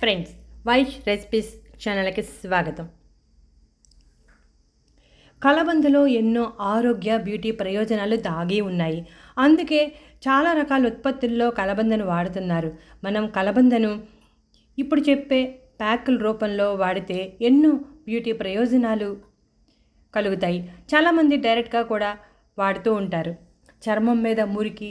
Friends Vaish recipes ఛానల్కి స్వాగతం. కలబందలో ఎన్నో ఆరోగ్య బ్యూటీ ప్రయోజనాలు దాగి ఉన్నాయి. అందుకే చాలా రకాల ఉత్పత్తుల్లో కలబందను వాడుతున్నారు. మనం కలబందను ఇప్పుడు చెప్పే ప్యాకుల రూపంలో వాడితే ఎన్నో బ్యూటీ ప్రయోజనాలు కలుగుతాయి. చాలామంది డైరెక్ట్గా కూడా వాడుతూ ఉంటారు. చర్మం మీద మురికి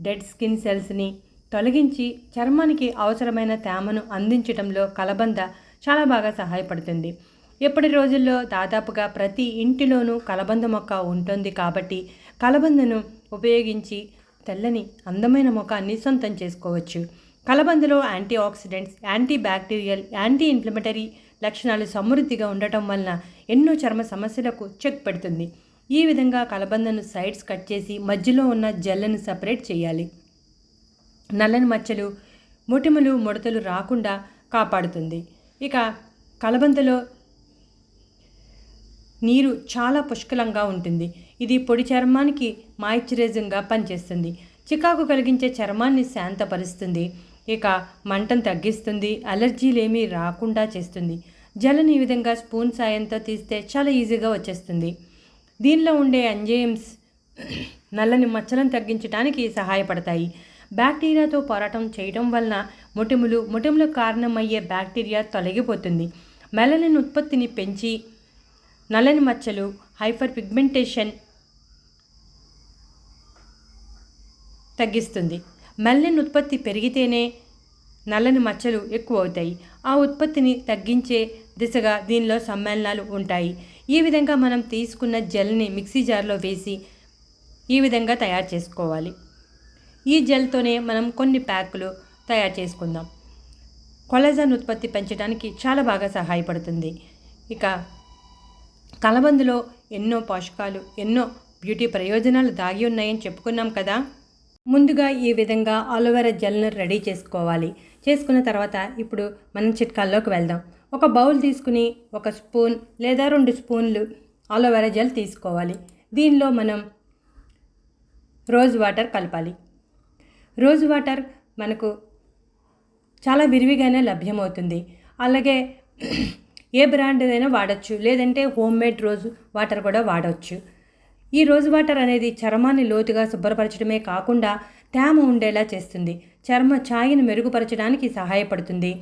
డెడ్ స్కిన్ సెల్స్ని తొలగించి చర్మానికి అవసరమైన తేమను అందించడంలో కలబంద చాలా బాగా సహాయపడుతుంది. ఇప్పటి రోజుల్లో దాదాపుగా ప్రతి ఇంటిలోనూ కలబంద మొక్క ఉంటుంది కాబట్టి కలబందను ఉపయోగించి తెల్లని అందమైన ముఖాన్ని సొంతం చేసుకోవచ్చు. కలబందలో anti oxidants anti bacterial anti inflammatory లక్షణాలు సమృద్ధిగా ఉండటం వలన ఎన్నో చర్మ సమస్యలకు చెక్ పెడుతుంది. ఈ విధంగా కలబందను సైడ్స్ కట్ చేసి మధ్యలో ఉన్న జెల్లను సపరేట్ చేయాలి. నల్లని మచ్చలు మొటిమలు ముడతలు రాకుండా కాపాడుతుంది. ఇక కలబందలో నీరు చాలా పుష్కలంగా ఉంటుంది. ఇది పొడి చర్మానికి మాయిశ్చరైజింగ్గా పనిచేస్తుంది. చికాకు కలిగించే చర్మాన్ని శాంతపరుస్తుంది. ఇక మంటను తగ్గిస్తుంది. అలర్జీలేమీ రాకుండా చేస్తుంది. జలను ఈ విధంగా స్పూన్ సాయంతో తీస్తే చాలా ఈజీగా వచ్చేస్తుంది. దీనిలో ఉండే ఎంజైమ్స్ నల్లని మచ్చలను తగ్గించడానికి సహాయపడతాయి. బ్యాక్టీరియాతో పోరాటం చేయడం వలన మొటిములు మొటిములకు కారణమయ్యే బ్యాక్టీరియా తొలగిపోతుంది. మెలనిన్ ఉత్పత్తిని పెంచి నల్లని మచ్చలు హైపర్ పిగ్మెంటేషన్ తగ్గిస్తుంది. మెలనిన్ ఉత్పత్తి పెరిగితేనే నల్లని మచ్చలు ఎక్కువ అవుతాయి ఆ ఉత్పత్తిని తగ్గించే దిశగా దీనిలో సమ్మేళనాలు ఉంటాయి. ఈ విధంగా మనం తీసుకున్న జెల్ని మిక్సీ జార్లో వేసి ఈ విధంగా తయారు చేసుకోవాలి. ఈ జెల్తోనే మనం కొన్ని ప్యాకులు తయారు చేసుకుందాం. కొలజన్ ఉత్పత్తి పెంచడానికి చాలా బాగా సహాయపడుతుంది. ఇక కలబందులో ఎన్నో పోషకాలు ఎన్నో బ్యూటీ ప్రయోజనాలు దాగి ఉన్నాయని చెప్పుకున్నాం కదా? ముందుగా ఈ విధంగా అలోవెరా జెల్ను రెడీ చేసుకోవాలి. చేసుకున్న తర్వాత ఇప్పుడు మనం చిట్కాల్లోకి వెళ్దాం. ఒక బౌల్ తీసుకుని ఒక స్పూన్ లేదా రెండు స్పూన్లు అలోవెరా జెల్ తీసుకోవాలి. దీనిలో మనం రోజ్ వాటర్ కలపాలి. రోజ్ వాటర్ మనకు చాలా విరివిగానే లభ్యమవుతుంది. అలాగే ఏ బ్రాండ్ అయినా వాడచ్చు. లేదంటే హోమ్ మేడ్ రోజు వాటర్ కూడా వాడవచ్చు ఈ రోజు వాటర్ అనేది చర్మాన్ని లోతుగా శుభ్రపరచడమే కాకుండా తేమ ఉండేలా చేస్తుంది. చర్మ ఛాయను మెరుగుపరచడానికి సహాయపడుతుంది.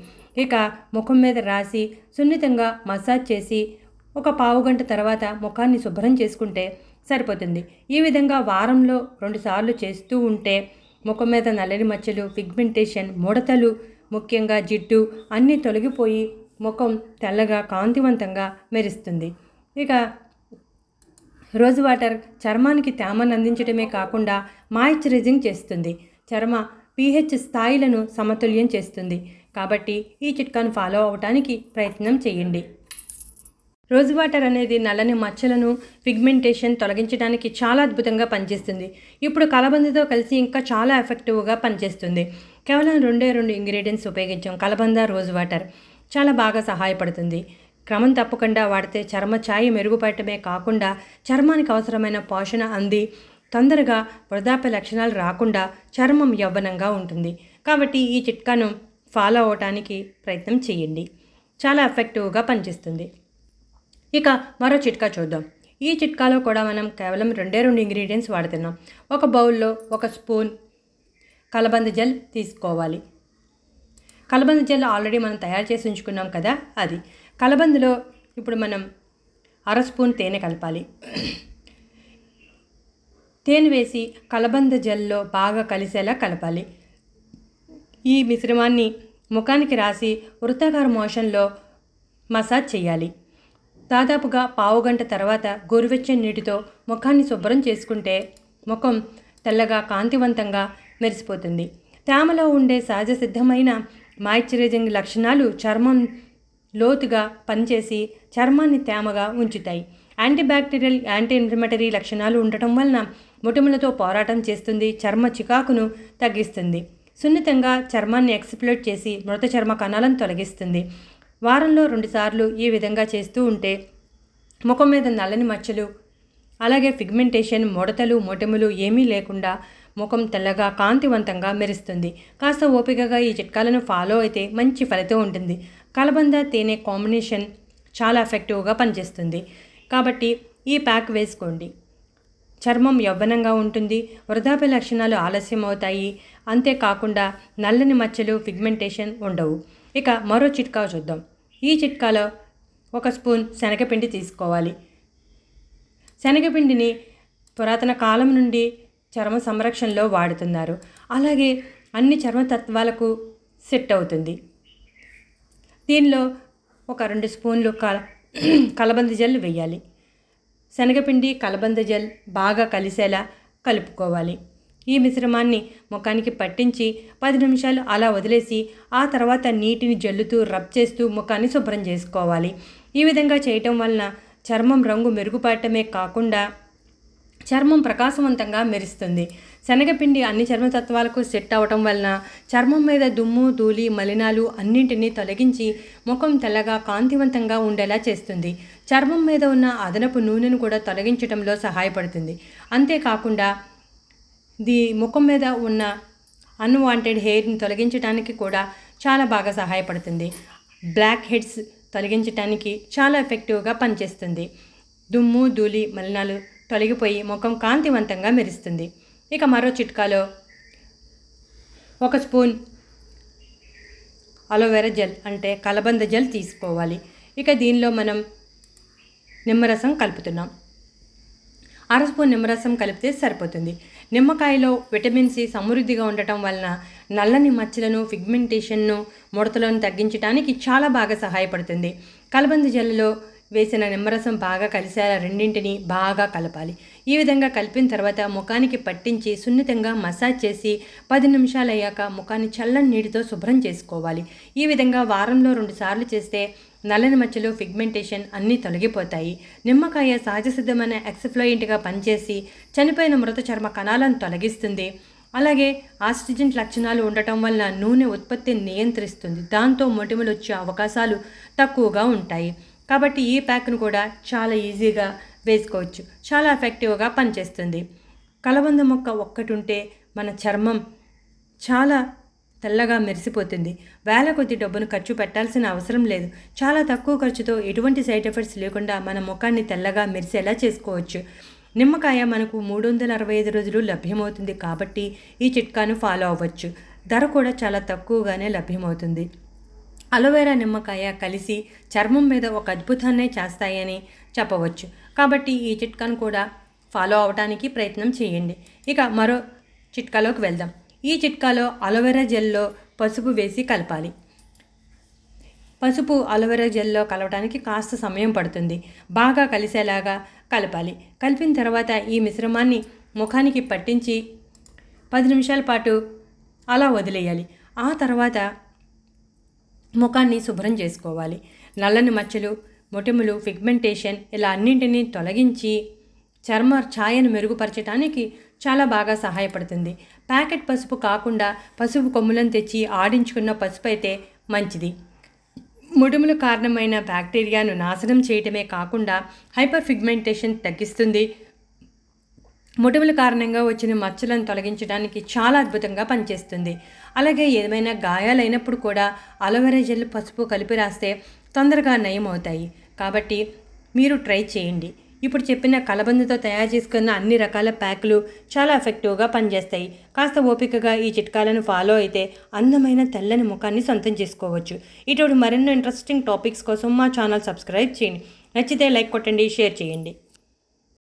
ఇక ముఖం మీద రాసి సున్నితంగా మసాజ్ చేసి ఒక పావు గంట తర్వాత ముఖాన్ని శుభ్రం చేసుకుంటే సరిపోతుంది. ఈ విధంగా వారంలో రెండుసార్లు చేస్తూ ఉంటే ముఖం మీద నల్లని మచ్చలు పిగ్మెంటేషన్ ముడతలు ముఖ్యంగా జిడ్డు అన్నీ తొలగిపోయి ముఖం తెల్లగా కాంతివంతంగా మెరుస్తుంది. ఇక రోజ్ వాటర్ చర్మానికి తేమను అందించడమే కాకుండా మాయిశ్చరైజింగ్ చేస్తుంది. చర్మ పీహెచ్ స్థాయిలను సమతుల్యం చేస్తుంది. కాబట్టి ఈ చిట్కాను ఫాలో అవడానికి ప్రయత్నం చేయండి. రోజ్ వాటర్ అనేది నల్లని మచ్చలను పిగ్మెంటేషన్ తొలగించడానికి చాలా అద్భుతంగా పనిచేస్తుంది. ఇప్పుడు కలబందతో కలిసి ఇంకా చాలా ఎఫెక్టివ్గా పనిచేస్తుంది. కేవలం రెండే రెండు ఇంగ్రీడియంట్స్ ఉపయోగించాం. కలబంద రోజ్ వాటర్ చాలా బాగా సహాయపడుతుంది. క్రమం తప్పకుండా వాడితే చర్మ ఛాయ మెరుగుపడటమే కాకుండా చర్మానికి అవసరమైన పోషణ అంది. తొందరగా వృధాప్య లక్షణాలు రాకుండా చర్మం యవ్వనంగా ఉంటుంది. కాబట్టి ఈ చిట్కాను ఫాలో అవటానికి ప్రయత్నం చేయండి. చాలా ఎఫెక్టివ్గా పనిచేస్తుంది. ఇక మరో చిట్కా చూద్దాం. ఈ చిట్కాలో కూడా మనం కేవలం రెండే రెండు ఇంగ్రీడియంట్స్ వాడుతున్నాం. ఒక బౌల్లో ఒక స్పూన్ కలబంద జెల్ తీసుకోవాలి. కలబంద జెల్ ఆల్రెడీ మనం తయారు చేసి ఉంచుకున్నాం కదా అది. కలబందలో ఇప్పుడు మనం అర స్పూన్ తేనె కలపాలి. తేనె వేసి కలబంద జెల్లో బాగా కలిసేలా కలపాలి. ఈ మిశ్రమాన్ని ముఖానికి రాసి వృత్తాకార మోషన్లో మసాజ్ చేయాలి. దాదాపుగా పావుగంట తర్వాత గోరువెచ్చని నీటితో ముఖాన్ని శుభ్రం చేసుకుంటే ముఖం తెల్లగా కాంతివంతంగా మెరిసిపోతుంది. తేమలో ఉండే సహజ సిద్ధమైన మాయిశ్చరైజింగ్ లక్షణాలు చర్మం లోతుగా పనిచేసి చర్మాన్ని తేమగా ఉంచుతాయి. యాంటీబ్యాక్టీరియల్ యాంటీ ఇన్ఫ్లమేటరీ లక్షణాలు ఉండటం వలన మొటిమలతో పోరాటం చేస్తుంది చర్మ చికాకును తగ్గిస్తుంది. సున్నితంగా చర్మాన్ని ఎక్స్ప్లోట్ చేసి మృత చర్మ కణాలను తొలగిస్తుంది. వారంలో రెండుసార్లు ఈ విధంగా చేస్తూ ఉంటే ముఖం మీద నల్లని మచ్చలు అలాగే పిగ్మెంటేషన్ ముడతలు మొటిమలు ఏమీ లేకుండా ముఖం తెల్లగా కాంతివంతంగా మెరుస్తుంది. కాస్త ఓపికగా ఈ చిట్కాలను ఫాలో అయితే మంచి ఫలితం ఉంటుంది. కలబంద తేనె కాంబినేషన్ చాలా ఎఫెక్టివ్గా పనిచేస్తుంది. కాబట్టి ఈ ప్యాక్ వేసుకోండి. చర్మం యవ్వనంగా ఉంటుంది వృద్ధాప్య లక్షణాలు ఆలస్యం అవుతాయి అంతేకాకుండా నల్లని మచ్చలు పిగ్మెంటేషన్ ఉండవు. ఇక మరో చిట్కా చూద్దాం. ఈ చిట్కాలో ఒక స్పూన్ శనగపిండి తీసుకోవాలి. శనగపిండిని పురాతన కాలం నుండి చర్మ సంరక్షణలో వాడుతున్నారు. అలాగే అన్ని చర్మ తత్వాలకు సెట్ అవుతుంది. దీనిలో ఒక రెండు స్పూన్లు కల కలబంద జెల్ వేయాలి. శనగపిండి కలబంద జెల్ బాగా కలిసేలా కలుపుకోవాలి. ఈ మిశ్రమాన్ని ముఖానికి పట్టించి పది నిమిషాలు అలా వదిలేసి ఆ తర్వాత నీటిని జల్లుతూ రబ్ చేస్తూ ముఖాన్ని శుభ్రం చేసుకోవాలి. ఈ విధంగా చేయటం వలన చర్మం రంగు మెరుగుపడటమే కాకుండా చర్మం ప్రకాశవంతంగా మెరుస్తుంది. శనగపిండి అన్ని చర్మతత్వాలకు సెట్ అవ్వటం వలన చర్మం మీద దుమ్ము ధూళి మలినాలు అన్నింటినీ తొలగించి ముఖం తెల్లగా కాంతివంతంగా ఉండేలా చేస్తుంది. చర్మం మీద ఉన్న అదనపు నూనెను కూడా తొలగించడంలో సహాయపడుతుంది. అంతేకాకుండా దీ ముఖం మీద ఉన్న అన్వాంటెడ్ హెయిర్ని తొలగించడానికి కూడా చాలా బాగా సహాయపడుతుంది. బ్లాక్ హెడ్స్ తొలగించడానికి చాలా ఎఫెక్టివ్గా పనిచేస్తుంది. దుమ్ము ధూళి మలినాలు తొలగిపోయి ముఖం కాంతివంతంగా మెరుస్తుంది. ఇక మరో చిట్కాలో ఒక స్పూన్ అలోవెరా జెల్ అంటే కలబంద జెల్ తీసుకోవాలి. ఇక దీనిలో మనం నిమ్మరసం కలుపుతున్నాం. అర స్పూన్ నిమ్మరసం కలిపితే సరిపోతుంది. నిమ్మకాయలో విటమిన్ సి సమృద్ధిగా ఉండటం వలన నల్లని మచ్చలను ఫిగ్మెంటేషన్ను ముడతలను తగ్గించడానికి చాలా బాగా సహాయపడుతుంది. కలబంద జల్లలో వేసిన నిమ్మరసం బాగా కలిసేలా రెండింటిని బాగా కలపాలి. ఈ విధంగా కలిపిన తర్వాత ముఖానికి పట్టించి సున్నితంగా మసాజ్ చేసి పది నిమిషాలు అయ్యాక ముఖాన్ని చల్లని నీటితో శుభ్రం చేసుకోవాలి. ఈ విధంగా వారంలో రెండు సార్లు చేస్తే నల్లని మచ్చలు ఫిగ్మెంటేషన్ అన్నీ తొలగిపోతాయి. నిమ్మకాయ సహజ సిద్ధమైన ఎక్సఫ్లోయింట్గా పనిచేసి చనిపోయిన మృత చర్మ కణాలను తొలగిస్తుంది. అలాగే ఆక్సిజెంట్ లక్షణాలు ఉండటం వలన నూనె ఉత్పత్తిని నియంత్రిస్తుంది. దాంతో మొటిమలు వచ్చే అవకాశాలు తక్కువగా ఉంటాయి. కాబట్టి ఈ ప్యాక్ను కూడా చాలా ఈజీగా వేసుకోవచ్చు. చాలా ఎఫెక్టివ్గా పనిచేస్తుంది. కలబంద మొక్క ఒక్కటి ఉంటే మన చర్మం చాలా తెల్లగా మెరిసిపోతుంది. వేల కొద్ది డబ్బును ఖర్చు పెట్టాల్సిన అవసరం లేదు. చాలా తక్కువ ఖర్చుతో ఎటువంటి సైడ్ ఎఫెక్ట్స్ లేకుండా మన ముఖాన్ని తెల్లగా మెరిసేలా చేసుకోవచ్చు. నిమ్మకాయ మనకు మూడు వందల అరవై ఐదు రోజులు లభ్యమవుతుంది కాబట్టి ఈ చిట్కాను ఫాలో అవ్వచ్చు. ధర కూడా చాలా తక్కువగానే లభ్యమవుతుంది. అలోవెరా నిమ్మకాయ కలిసి చర్మం మీద ఒక అద్భుతాన్నే చేస్తాయని చెప్పవచ్చు. కాబట్టి ఈ చిట్కాను కూడా ఫాలో అవడానికి ప్రయత్నం చేయండి. ఇక మరో చిట్కాలోకి వెళ్దాం. ఈ చిట్కాలో అలోవెరా జెల్లో పసుపు వేసి కలపాలి. పసుపు అలోవెరా జెల్లో కలవడానికి కాస్త సమయం పడుతుంది. బాగా కలిసేలాగా కలపాలి. కలిపిన తర్వాత ఈ మిశ్రమాన్ని ముఖానికి పట్టించి పది నిమిషాల పాటు అలా వదిలేయాలి. ఆ తర్వాత ముఖాన్ని శుభ్రం చేసుకోవాలి. నల్లని మచ్చలు మొటిములు ఫిగ్మెంటేషన్ ఇలా అన్నింటినీ తొలగించి చర్మ ఛాయను మెరుగుపరచడానికి చాలా బాగా సహాయపడుతుంది. ప్యాకెట్ పసుపు కాకుండా పసుపు కొమ్ములను తెచ్చి ఆడించుకున్న పసుపు అయితే మంచిది. ముడుముల కారణమైన బ్యాక్టీరియాను నాశనం చేయటమే కాకుండా హైపర్ ఫిగ్మెంటేషన్ తగ్గిస్తుంది. ముడుముల కారణంగా వచ్చిన మచ్చలను తొలగించడానికి చాలా అద్భుతంగా పనిచేస్తుంది. అలాగే ఏమైనా గాయాలైనప్పుడు కూడా అలోవెరా జెల్ పసుపు కలిపి రాస్తే తొందరగా నయం అవుతాయి కాబట్టి మీరు ట్రై చేయండి. ఇప్పుడు చెప్పిన కలబందతో తయారు చేసుకున్న అన్ని రకాల ప్యాకులు చాలా ఎఫెక్టివ్గా పనిచేస్తాయి. కాస్త ఓపికగా ఈ చిట్కాలను ఫాలో అయితే అందమైన తెల్లని ముఖాన్ని సొంతం చేసుకోవచ్చు. ఇటువంటి మరెన్నో ఇంట్రెస్టింగ్ టాపిక్స్ కోసం మా ఛానల్ సబ్స్క్రైబ్ చేయండి. నచ్చితే లైక్ కొట్టండి షేర్ చేయండి.